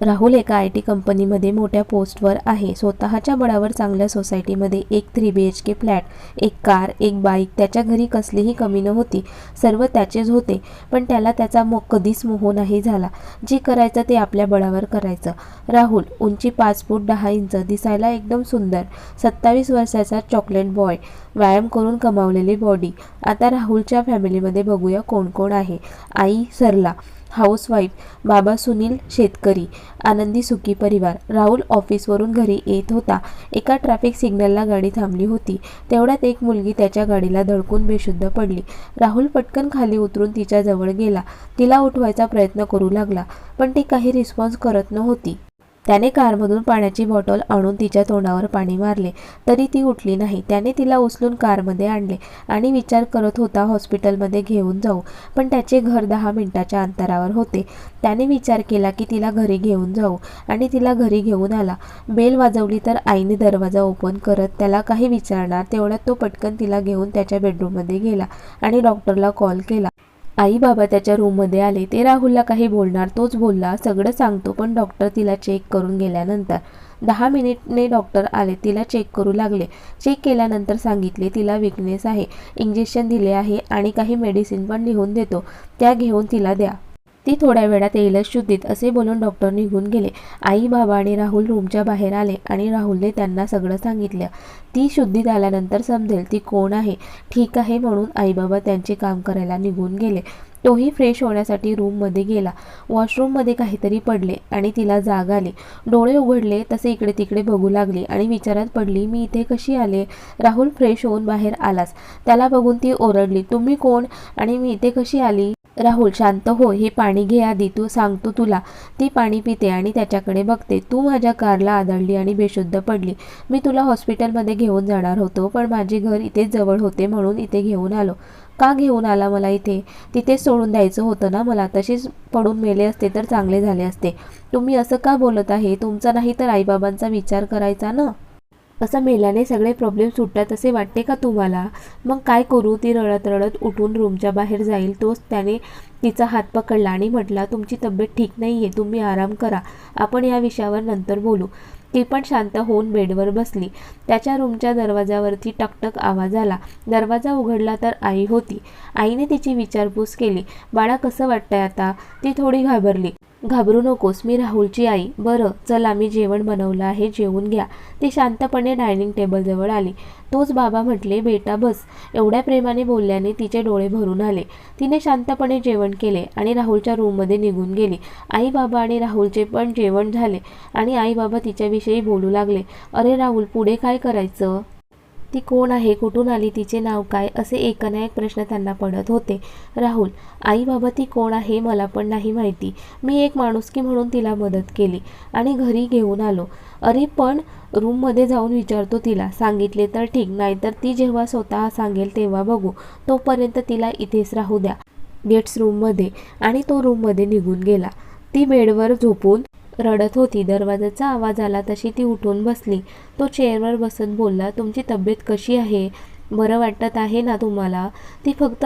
राहुल एका I T कंपनीमध्ये मोठ्या पोस्टवर आहे. स्वतःच्या बळावर चांगल्या सोसायटीमध्ये एक three B H K flat एक कार एक बाईक त्याच्या घरी कसलीही कमी नव्हती. सर्व त्याचेच होते पण त्याला त्याचा मो कधीच मोह नाही झाला. जे करायचं ते आपल्या बळावर करायचं. राहुल उंची पाच फूट दहा इंच दिसायला एकदम सुंदर. सत्तावीस वर्षाचा चॉकलेट बॉय व्यायाम करून कमावलेली बॉडी. आता राहुलच्या फॅमिलीमध्ये बघूया कोण कोण आहे. आई सरला हाऊसवाईफ बाबा सुनील शेतकरी आनंदी सुखी परिवार. राहुल ऑफिसवरून घरी येत होता. एका ट्रॅफिक सिग्नलला गाडी थांबली होती. तेवढ्यात एक मुलगी त्याच्या गाडीला धडकून बेशुद्ध पडली. राहुल पटकन खाली उतरून तिच्या जवळ गेला. तिला उठवायचा प्रयत्न करू लागला पण ती काही रिस्पॉन्स करत नव्हती. त्याने कारमधून पाण्याची बॉटल आणून तिच्या तोंडावर पाणी मारले. तरी ती उठली नाही. त्याने तिला उचलून कारमध्ये आणले आणि विचार करत होता हॉस्पिटलमध्ये घेऊन जाऊ. पण त्याचे घर दहा मिनिटाच्या अंतरावर होते. त्याने विचार केला की तिला घरी घेऊन जाऊ. आणि तिला घरी घेऊन आला. बेल वाजवली तर आईने दरवाजा ओपन करत त्याला काही विचारणार तेवढ्यात तो पटकन तिला घेऊन त्याच्या बेडरूममध्ये गेला आणि डॉक्टरला कॉल केला. आई बाबा त्याच्या रूममध्ये आले. ते राहुलला काही बोलणार तोच बोलला. सगळं सांगतो पण डॉक्टर तिला चेक करून गेल्यानंतर. दहा मिनिटने डॉक्टर आले. तिला चेक करू लागले. चेक केल्यानंतर सांगितले तिला विकनेस आहे. इंजेक्शन दिले आहे आणि काही मेडिसिन पण लिहून देतो. त्या घेऊन तिला द्या. ती थोड्या वेळात येईलच शुद्धीत असे बोलून डॉक्टर निघून गेले. आई बाबा आणि राहुल रूमच्या बाहेर आले आणि राहुलने त्यांना सगळं सांगितलं. ती शुद्धीत आल्यानंतर समजेल ती कोण आहे. ठीक आहे म्हणून आई बाबा त्यांचे काम करायला निघून गेले. तोही फ्रेश होण्यासाठी रूममध्ये गेला. वॉशरूममध्ये काहीतरी पडले आणि तिला जाग आली. डोळे उघडले तसे इकडे तिकडे बघू लागली आणि विचारात पडली मी इथे कशी आले राहुल फ्रेश होऊन बाहेर आलास त्याला बघून ती ओरडली तुम्ही कोण? आणि मी इथे कशी आली? राहुल शांत हो हे पाणी घे आधी तू सांगतो तुला. ती पाणी पिते आणि त्याच्याकडे बघते. तू माझ्या कारला आदळली आणि बेशुद्ध पडली. मी तुला हॉस्पिटलमध्ये घेऊन जाणार होतो पण माझे घर इथेच जवळ होते म्हणून इथे घेऊन आलो. का घेऊन आला मला इथे? तिथेच सोडून द्यायचं होतं ना मला. तशीच पडून मेले असते तर चांगले झाले असते. तुम्ही असं का बोलत आहे? तुमचा नाही तर आईबाबांचा विचार करायचा ना? असं मेल्याने सगळे प्रॉब्लेम सुटतात असे वाटते का तुम्हाला? मग काय करू? ती रडत रडत उठून रूमच्या बाहेर जाईल. तोच त्याने तिचा हात पकडला आणि म्हटला तुमची तब्येत ठीक नाही आहे तुम्ही आराम करा. आपण या विषयावर नंतर बोलू. ती पण शांत होऊन बेडवर बसली. त्याच्या रूमच्या दरवाजावरती टकटक आवाज आला. दरवाजा उघडला तर आई होती. आईने तिची विचारपूस केली. बाळा कसं वाटतंय आता? ती थोडी घाबरली. घाबरू नकोस मी राहुलची आई. बरं चला मी जेवण बनवलं आहे जेवून घ्या. ती शांतपणे डायनिंग टेबलजवळ आली. तोच बाबा म्हटले बेटा बस. एवढ्या प्रेमाने बोलल्याने तिचे डोळे भरून आले. तिने शांतपणे जेवण केले आणि राहुलच्या रूममध्ये निघून गेली. आई बाबा आणि राहुलचे पण जेवण झाले आणि आई बाबा तिच्याविषयी बोलू लागले. अरे राहुल पुढे काय करायचं? ती कोण आहे कुठून आली तिचे नाव काय असे एकनायक प्रश्न त्यांना पडत होते. राहुल आई बाबा ती कोण आहे मला पण नाही माहिती. मी एक माणुसकी म्हणून तिला मदत केली आणि घरी घेऊन आलो. अरे पण रूममध्ये जाऊन विचारतो तिला. सांगितले तर ठीक नाहीतर ती जेव्हा स्वतः सांगेल तेव्हा बघू. तोपर्यंत तिला इथेच राहू द्या. गेट्स रूममध्ये आणि तो रूममध्ये निघून गेला. ती बेडवर झोपून रडत होती. दरवाजाचा आवाज आला तशी ती उठून बसली. तो चेअरवर बसत बोलला तुमची तब्येत कशी आहे? बरं वाटत आहे ना तुम्हाला? ती फक्त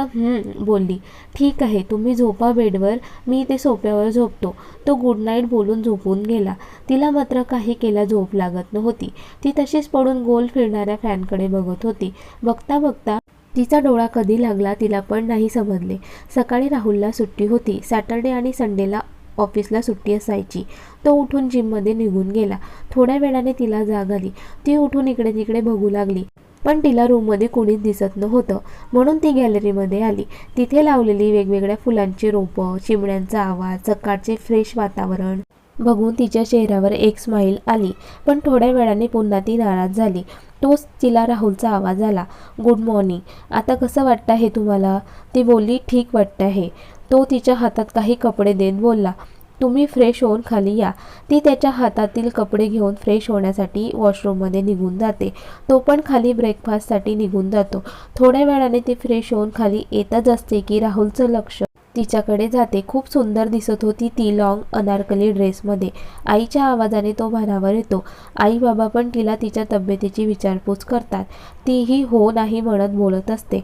बोलली. ठीक आहे तुम्ही झोपा बेडवर मी इथे सोप्यावर झोपतो. तो गुड नाईट बोलून झोपून गेला. तिला मात्र काही केला झोप लागत नव्हती. ती तशीच पडून गोल फिरणाऱ्या फॅनकडे बघत होती. बघता बघता तिचा डोळा कधी लागला तिला पण नाही समजले. सकाळी राहुलला सुट्टी होती. सॅटर्डे आणि संडेला ऑफिसला सुट्टी असायची. तो उठून जिममध्ये निघून गेला. थोड्या वेळाने तिला जाग आली. ती उठून इकडे तिकडे बघू लागली. पण तिला रूममध्ये कोणीच दिसत नव्हतं. म्हणून ती गॅलरीमध्ये आली. तिथे लावलेली वेगवेगळ्या फुलांची रोपं चिमण्यांचा आवाज सकाळचे फ्रेश वातावरण. बघून तिच्या चेहऱ्यावर एक स्माईल आली. पण थोड्या वेळाने पुन्हा ती नाराज झाली. तोच तिला राहुलचा आवाज आला. Good morning. आता कसं वाटतं आहे तुम्हाला ती बोलली ठीक वाटतं आहे तो तिच्या हातात काही कपडे देत बोलला. तुम्ही फ्रेश होऊन खाली या. ती त्याच्या हातातील कपडे घेऊन फ्रेश होण्यासाठी वॉशरूममध्ये निघून जाते. तो पण खाली ब्रेकफास्टसाठी निघून जातो. थोड्या वेळाने ती फ्रेश होऊन खाली येतच असते की राहुलचं लक्ष तिच्याकडे जाते. खूप सुंदर दिसत होती ती लॉंग अनारकली ड्रेसमध्ये आईच्या आवाजाने तो भानावर येतो. आई बाबा पण तिला तिच्या तब्येतीची विचारपूस करतात. तीही हो नाही म्हणत बोलत असते.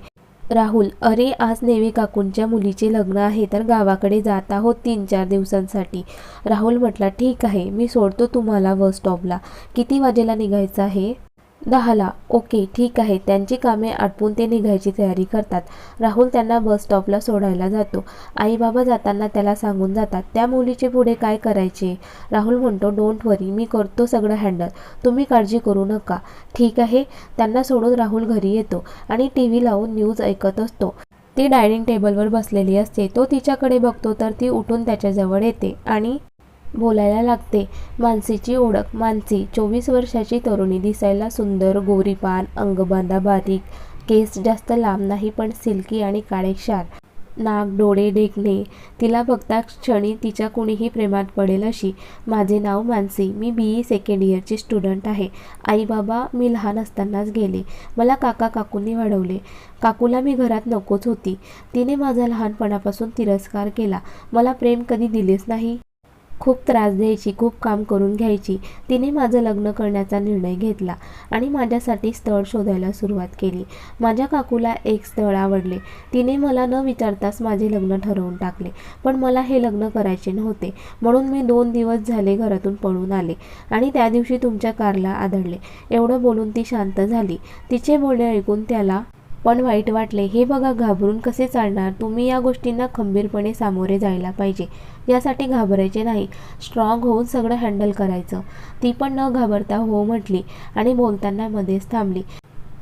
राहुल अरे आज नेवी काकूंच्या मुलीचे लग्न आहे तर गावाकडे जात आहोत तीन चार दिवसांसाठी. राहुल म्हटला ठीक आहे मी सोडतो तुम्हाला बस स्टॉपला. किती वाजेला निघायचं आहे? दहाला. ओके ठीक आहे. त्यांची कामे आटपून ते निघायची तयारी करतात. राहुल त्यांना बस स्टॉपला सोडायला जातो. आई बाबा जाताना त्याला सांगून जातात त्या मुलीचे पुढे काय करायचे? राहुल म्हणतो डोंट वरी मी करतो सगळं हँडल तुम्ही काळजी करू नका. ठीक आहे. त्यांना सोडून राहुल घरी येतो आणि टी व्ही लावून न्यूज ऐकत असतो. ती डायनिंग टेबलवर बसलेली असते. तो तिच्याकडे बघतो तर ती उठून त्याच्याजवळ येते आणि बोलायला लागते. मानसीची ओळख. मानसी चोवीस वर्षाची तरुणी. दिसायला सुंदर गोरीपान अंगबांधा बारीक. केस जास्त लांब नाही पण सिल्की आणि काळेक्षार. नाक डोळे ढेकणे. तिला बघता क्षणी तिच्या कुणीही प्रेमात पडेल अशी. माझे नाव मानसी. मी बी ई सेकंड इयरची स्टुडंट आहे. आई बाबा मी लहान असतानाच गेले. मला काका काकूंनी वाढवले. काकूला मी घरात नकोच होती. तिने माझा लहानपणापासून तिरस्कार केला. मला प्रेम कधी दिलेच नाही. खूप त्रास द्यायची खूप काम करून घ्यायची. तिने माझं लग्न करण्याचा निर्णय घेतला आणि माझ्यासाठी स्थळ शोधायला सुरुवात केली. माझ्या काकूला एक स्थळ आवडले. तिने मला न विचारताच माझे लग्न ठरवून टाकले पण मला हे लग्न करायचे नव्हते. म्हणून मी दोन दिवस झाले घरातून पळून आले आणि त्या दिवशी तुमच्या कारला आदळले. एवढं बोलून ती शांत झाली. तिचे बोलणे ऐकून त्याला पण वाईट वाटले. हे बघा घाबरून कसे चालणार? तुम्ही या गोष्टींना खंबीरपणे सामोरे जायला पाहिजे. यासाठी घाबरायचे नाही. स्ट्रॉंग होऊन सगळं हँडल करायचं. ती पण न घाबरता हो म्हटली आणि बोलताना मध्येच थांबली.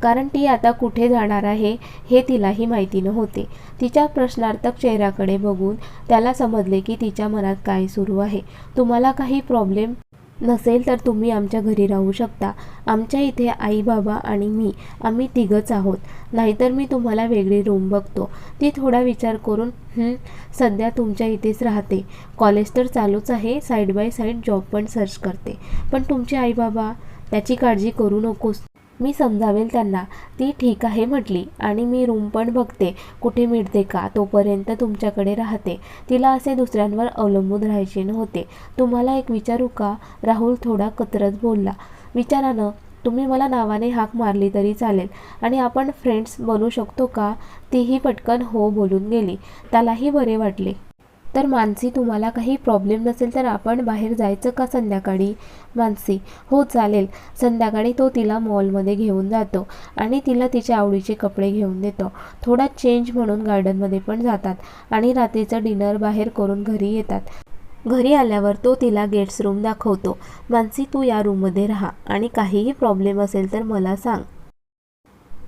कारण ती आता कुठे जाणार आहे हे तिलाही माहिती नव्हते. तिच्या प्रश्नार्थक चेहऱ्याकडे बघून त्याला समजले की तिच्या मनात काय सुरू आहे. तुम्हाला काही प्रॉब्लेम नसेल तर तुम्ही आमच्या घरी राहू शकता. आमच्या इथे आई बाबा आणि मी आम्ही तिघंच आहोत. नाहीतर मी तुम्हाला वेगळी रूम बघतो. ती थोडा विचार करून सध्या तुमच्या इथेच राहते. कॉलेज तर चालूच आहे. साईड बाय साईड जॉब पण सर्च करते. पण तुमचे आई बाबा त्याची काळजी करू नकोस. मी समजावेल त्यांना. ती ठीक आहे म्हटली. आणि मी रूम पण बघते. कुठे मिळते का? तोपर्यंत तुमच्याकडे राहते. तिला असे दुसऱ्यांवर अवलंबून राहायचे नव्हते. तुम्हाला एक विचारू का? राहुल थोडा कतरत बोलला. विचारानं तुम्ही मला नावाने हाक मारली तरी चालेल. आणि आपण फ्रेंड्स बनू शकतो का? तीही पटकन हो बोलून गेली. त्यालाही बरे वाटले. तर मानसी तुम्हाला काही प्रॉब्लेम नसेल तर आपण बाहेर जायचं का संध्याकाळी? मानसी हो चालेल. संध्याकाळी तो तिला मॉलमध्ये घेऊन जातो आणि तिला तिच्या आवडीचे कपडे घेऊन देतो. थोडा चेंज म्हणून गार्डनमध्ये पण जातात आणि रात्रीचं डिनर बाहेर करून घरी येतात. घरी आल्यावर तो तिला गेट्स रूम दाखवतो. मानसी तू या रूममध्ये राहा आणि काहीही प्रॉब्लेम असेल तर मला सांग.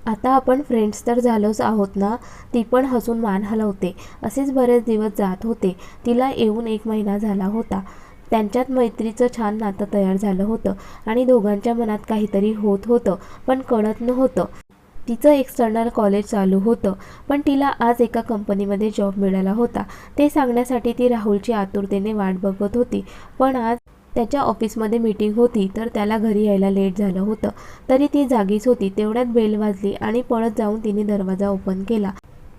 आता आपण फ्रेंड्स तर झालोच आहोत ना? ती पण हसून मान हलवते. असेच बरेच दिवस जात होते. तिला येऊन एक महिना झाला होता. त्यांच्यात मैत्रीचं छान नातं तयार झालं होतं आणि दोघांच्या मनात काहीतरी होत होतं पण कळत नव्हतं. तिचं एक्सटर्नल कॉलेज चालू होतं पण तिला आज एका कंपनीमध्ये जॉब मिळाला होता. ते सांगण्यासाठी ती राहुलची आतुरतेने वाट बघत होती पण आज त्याच्या ऑफिसमध्ये मीटिंग होती तर त्याला घरी यायला लेट झालं होतं. तरी ती जागीच होती. तेवढ्यात बेल वाजली आणि पळत जाऊन तिने दरवाजा ओपन केला.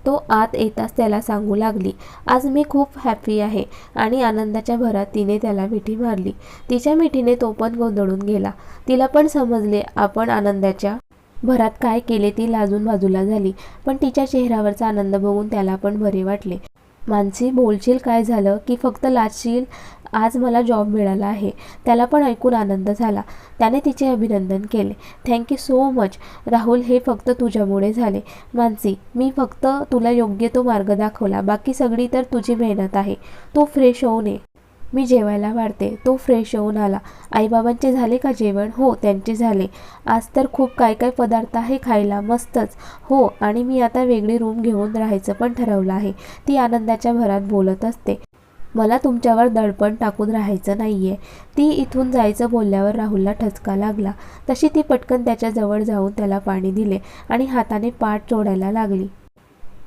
तो आत येताच त्याला सांगू लागली आज मी खूप हॅपी आहे. आणि आनंदाच्या भरात तिने त्याला मिठी मारली. तिच्या मिठीने तो पण गोंधळून गेला. तिला पण समजले आपण आनंदाच्या भरात काय केले ती लाजून बाजूला झाली. पण तिच्या चेहऱ्यावरचा आनंद बघून त्याला पण बरे वाटले. मानसी बोलशील काय झालं? की फक्त लाजशील आज मला जॉब मिळाला आहे. त्याला पण ऐकून आनंद झाला. त्याने तिचे अभिनंदन केले. थँक्यू सो मच राहुल हे फक्त तुझ्यामुळे झाले. मानसी मी फक्त तुला योग्य तो मार्ग दाखवला. बाकी सगळी तर तुझी मेहनत आहे. तू फ्रेश होऊन ये. मी जेवायला वाढते. तो फ्रेश होऊन आला. आईबाबांचे झाले का जेवण? हो त्यांचे झाले. आज तर खूप काय काय पदार्थ आहे खायला. मस्तच. हो आणि मी आता वेगळी रूम घेऊन राहायचं पण ठरवलं आहे. ती आनंदाच्या भरात बोलत असते. मला तुमच्यावर दडपण टाकून राहायचं नाहीये. ती इथून जायचं बोलल्यावर राहुलला ठचका लागला. तशी ती पटकन त्याच्याजवळ जाऊन त्याला पाणी दिले आणि हाताने पाठ चोडायला लागली.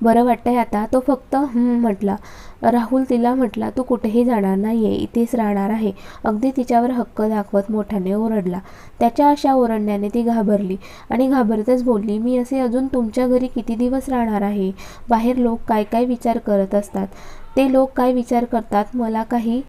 बरं वाटतंय आता तो फक्त म्हटला. राहुल तिला म्हटला तू कुठेही जाणार नाही आहे इथेच राहणार आहे. अगदी तिच्यावर हक्क दाखवत मोठ्याने ओरडला. त्याच्या अशा ओरडण्याने ती घाबरली आणि घाबरतच बोलली मी असे अजून तुमच्या घरी किती दिवस राहणार आहे? बाहेर लोक काय काय विचार करत असतात? ते लोक काय विचार करतात? मला काही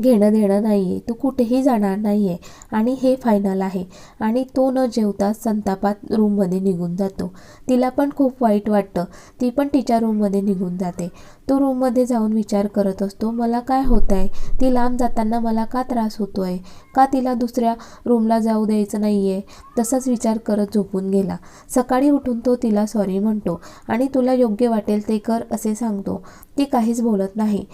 घेणं देणं नाही आहे तू कुठेही जाणार नाही आहे आणि हे फायनल आहे. आणि तो न जेवता संतापात रूममध्ये निघून जातो. तिला पण खूप वाईट वाटतं. ती पण तिच्या रूममध्ये निघून जाते. तो रूममध्ये जाऊन विचार करत असतो मला काय होत आहे ती लांब जाताना मला का त्रास होतो आहे का तिला दुसऱ्या रूमला जाऊ द्यायचं नाही आहे तसाच विचार करत झोपून गेला. सकाळी उठून तो तिला सॉरी म्हणतो. आणि तुला योग्य वाटेल ते कर असे सांगतो. ती काहीच बोलत नाही.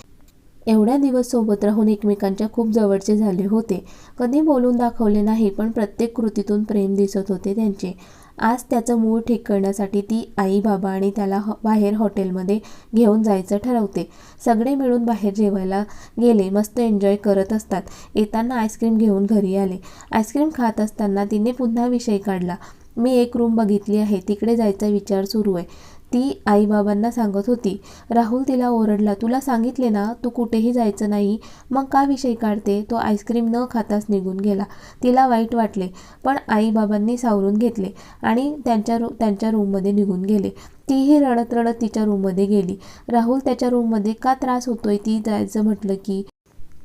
एवढ्या दिवस सोबत राहून एकमेकांच्या खूप जवळचे झाले होते. कधी बोलून दाखवले नाही पण प्रत्येक कृतीतून प्रेम दिसत होते त्यांचे. आज त्याचं मूळ ठीक करण्यासाठी ती आई बाबा आणि त्याला ह बाहेर हॉटेलमध्ये घेऊन जायचं ठरवते. सगळे मिळून बाहेर जेवायला गेले मस्त एन्जॉय करत असतात. येताना आईस्क्रीम घेऊन घरी आले. आईस्क्रीम खात असताना तिने पुन्हा विषय काढला. मी एक रूम बघितली आहे तिकडे जायचा विचार सुरू आहे. ती आईबाबांना सांगत होती राहुल तिला ओरडला तुला सांगितले ना तू कुठेही जायचं नाही मग का विषय काढते तो आईस्क्रीम न खाताच निघून गेला. तिला वाईट वाटले पण आईबाबांनी सावरून घेतले आणि त्यांच्या रू त्यांच्या रूममध्ये निघून गेले. तीही रडत रडत तिच्या रूममध्ये गेली. राहुल त्याच्या रूममध्ये का त्रास होतोय ती जायचं म्हटलं की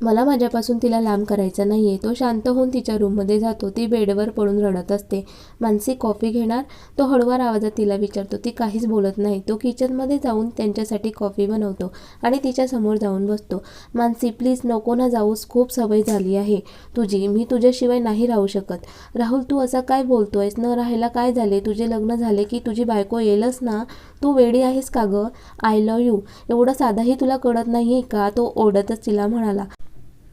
मला माझ्यापासून तिला लांब करायचा नाही आहे तो शांत होऊन तिच्या रूममध्ये जातो. ती बेडवर पडून रडत असते. मानसी कॉफी घेणार? तो हळूवार आवाजात तिला विचारतो. ती काहीच बोलत नाही. तो किचनमध्ये जाऊन त्यांच्यासाठी कॉफी बनवतो आणि तिच्यासमोर जाऊन बसतो. मानसी प्लीज नको ना जाऊस. खूप सवय झाली आहे तुझी. मी तुझ्याशिवाय नाही राहू शकत. राहुल तू असं काय बोलतोयस? न राहायला काय झाले? तुझे लग्न झाले की तुझी बायको येईलच ना? तू वेडी आहेस का गं? आय लव यू एवढं साधाही तुला कळत नाही आहे का? तो ओढतच तिला म्हणाला.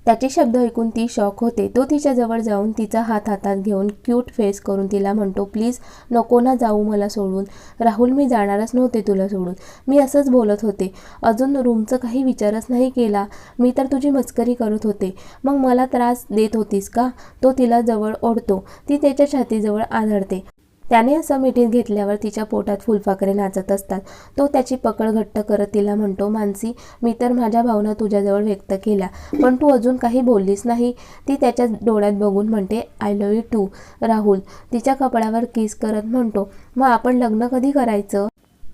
त्याचे शब्द ऐकून ती शॉक होते. तो तिच्याजवळ जाऊन तिचा हात हातात घेऊन क्यूट फेस करून तिला म्हणतो प्लीज नको ना जाऊ मला सोडून. राहुल मी जाणारच नव्हते तुला सोडून. मी असंच बोलत होते. अजून रूमचं काही विचारच नाही केला. मी तर तुझी मस्करी करत होते. मग मला त्रास देत होतीस का? तो तिला जवळ ओढतो. ती त्याच्या छातीजवळ आढळते त्याने असं मिठीत घेतल्यावर तिच्या पोटात फुलपाखरे नाचत असतात. तो त्याची पकड घट्ट करत तिला म्हणतो मानसी मी तर माझ्या भावना तुझ्याजवळ व्यक्त केल्या पण तू अजून काही बोललीस नाही. ती त्याच्या डोळ्यात बघून म्हणते I love you too Rahul. तिच्या कपड्यावर किस करत म्हणतो मग आपण लग्न कधी करायचं?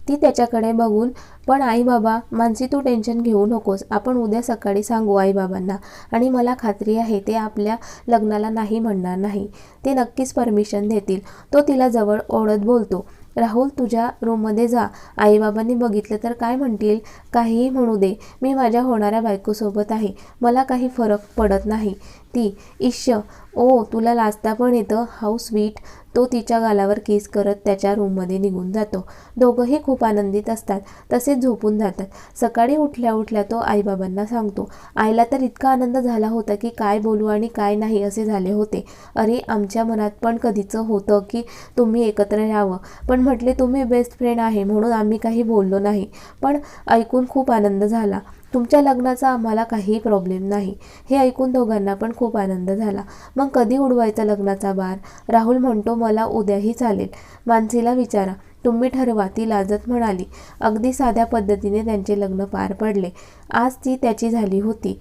ती त्याच्याकडे बघून पण आई बाबा मानसी तू टेन्शन घेऊ नकोस. आपण उद्या सकाळी सांगू आईबाबांना. आणि मला खात्री आहे ते आपल्या लग्नाला नाही म्हणणार नाही. ते नक्कीच परमिशन देतील. तो तिला जवळ ओढत बोलतो राहुल तुझ्या रूममध्ये जा. आईबाबांनी बघितलं तर काय म्हणतील? काहीही म्हणू दे. मी माझ्या होणाऱ्या बायकोसोबत आहे. मला काही फरक पडत नाही. ती इश्य ओ तुला लाजता पण येतं? How sweet. तो तिच्या गालावर केस करत त्याच्या रूममध्ये निघून जातो. दोघंही खूप आनंदित असतात. तसेच झोपून जातात. सकाळी उठल्या उठल्या तो आईबाबांना सांगतो आईला तर इतका आनंद झाला होता की काय बोलू आणि काय नाही असे झाले होते. अरे आमच्या मनात पण कधीचं होतं की तुम्ही एकत्र यावं पण म्हटले तुम्ही बेस्ट फ्रेंड आहे म्हणून आम्ही काही बोललो नाही. पण ऐकून खूप आनंद झाला. तुमच्या लग्नाचा आम्हाला काहीही प्रॉब्लेम नाही. हे ऐकून दोघांना पण खूप आनंद झाला. मग कधी उडवायचा लग्नाचा बार? राहुल म्हणतो मला उद्याही चालेल. मानसीला विचारा तुम्ही ठरवा ती लाजत म्हणाली. अगदी साध्या पद्धतीने त्यांचे लग्न पार पडले. आज ती त्याची झाली होती.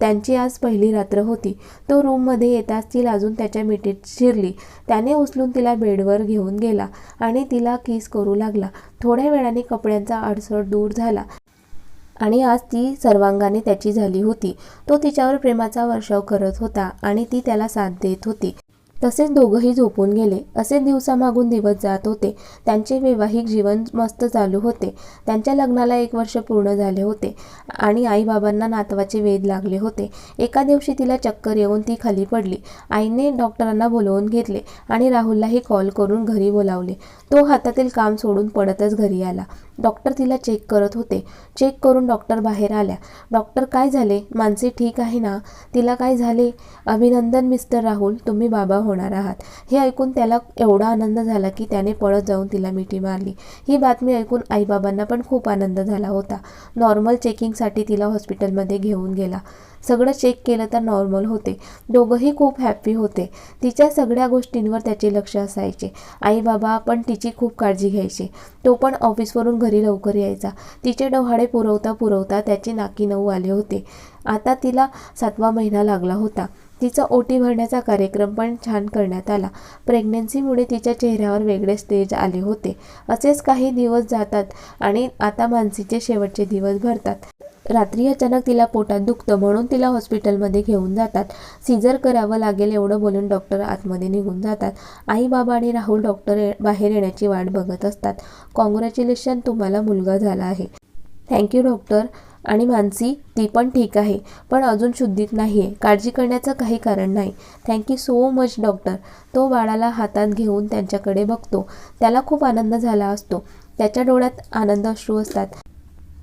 त्यांची आज पहिली रात्र होती. तो रूममध्ये येताच ती लाजून त्याच्या मिठीत शिरली. त्याने उचलून तिला बेडवर घेऊन गेला आणि तिला किस करू लागला. थोड्या वेळाने कपड्यांचा अडसर दूर झाला. आणि आज ती सर्वांगाने त्याची झाली होती. तो तिच्यावर प्रेमाचा वर्षाव करत होता आणि ती त्याला साथ देत होती. तसेच दोघंही झोपून गेले. असे दिवसामागून दिवस जात होते. त्यांचे वैवाहिक जीवन मस्त चालू होते. त्यांच्या लग्नाला एक वर्ष पूर्ण झाले होते आणि आईबाबांना नातवाचे वेध लागले होते. एका दिवशी तिला चक्कर येऊन ती खाली पडली. आईने डॉक्टरांना बोलवून घेतले आणि राहुललाही कॉल करून घरी बोलावले. तो हातातील काम सोडून पडतच घरी आला. डॉक्टर तिला चेक करत होते. चेक करून डॉक्टर बाहेर आल्या. डॉक्टर काय झाले? मानसी ठीक आहे ना? तिला काय झाले? अभिनंदन मिस्टर राहुल. तुम्ही बाबा होणार आहात. हे ऐकून त्याला एवढा आनंद झाला की त्याने पळत जाऊन तिला मिठी मारली. ही बातमी ऐकून आईबाबांना पण खूप आनंद झाला होता. नॉर्मल चेकिंगसाठी तिला हॉस्पिटलमध्ये घेऊन गेला. सगळं चेक केलं तर नॉर्मल होते. दोघंही खूप हॅप्पी होते. तिच्या सगळ्या गोष्टींवर त्याचे लक्ष असायचे. आई बाबा पण तिची खूप काळजी घ्यायचे. तो पण ऑफिसवरून घरी लवकर यायचा. तिचे डोहाळे पुरवता पुरवता त्याचे नाकी नऊ आले होते. आता तिला सातवा महिना लागला होता. तिचा ओटी भरण्याचा कार्यक्रम पण छान करण्यात आला. प्रेग्नन्सीमुळे तिच्या चेहऱ्यावर वेगळे स्टेज आले होते. असेच काही दिवस जातात आणि आता मानसीचे शेवटचे दिवस भरतात. रात्री अचानक तिला पोटात दुखतं म्हणून तिला हॉस्पिटलमध्ये घेऊन जातात. सीझर करावं लागेल एवढं बोलून डॉक्टर आतमध्ये निघून जातात. आई बाबा आणि राहुल डॉक्टर बाहेर येण्याची वाट बघत असतात. कॉंग्रॅच्युलेशन तुम्हाला मुलगा झाला आहे. थँक्यू डॉक्टर आणि मानसी ती पण ठीक आहे पण अजून शुद्धीत नाही आहे काळजी करण्याचं काही कारण नाही. थँक्यू सो मच डॉक्टर तो बाळाला हातात घेऊन त्यांच्याकडे बघतो. त्याला खूप आनंद झाला असतो. त्याच्या डोळ्यात आनंद अश्रू असतात.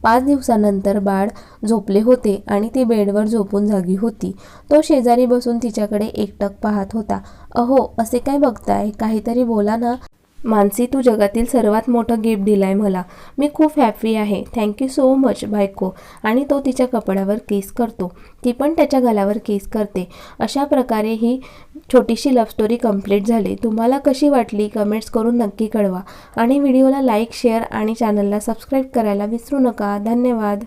पाच दिवसानंतर बाळ झोपले होते आणि ती बेडवर झोपून जागी होती. तो शेजारी बसून तिच्याकडे एकटक पाहत होता. अहो असे काय बघताय? काहीतरी बोला ना. मानसी तू जगातील सर्वात मोठं गिफ्ट दिलाय मला. मी खूप हॅपी आहे. थँक्यू सो मच बायको. आणि तो तिच्या कपड्यावर केस करतो. ती पण त्याच्या गलावर केस करते. अशा प्रकारे ही छोटीशी लव्ह स्टोरी कंप्लीट झाली. तुम्हाला कशी वाटली कमेंट्स करून नक्की कळवा. आणि व्हिडिओला लाईक शेअर आणि चॅनलला सबस्क्राईब करायला विसरू नका. धन्यवाद.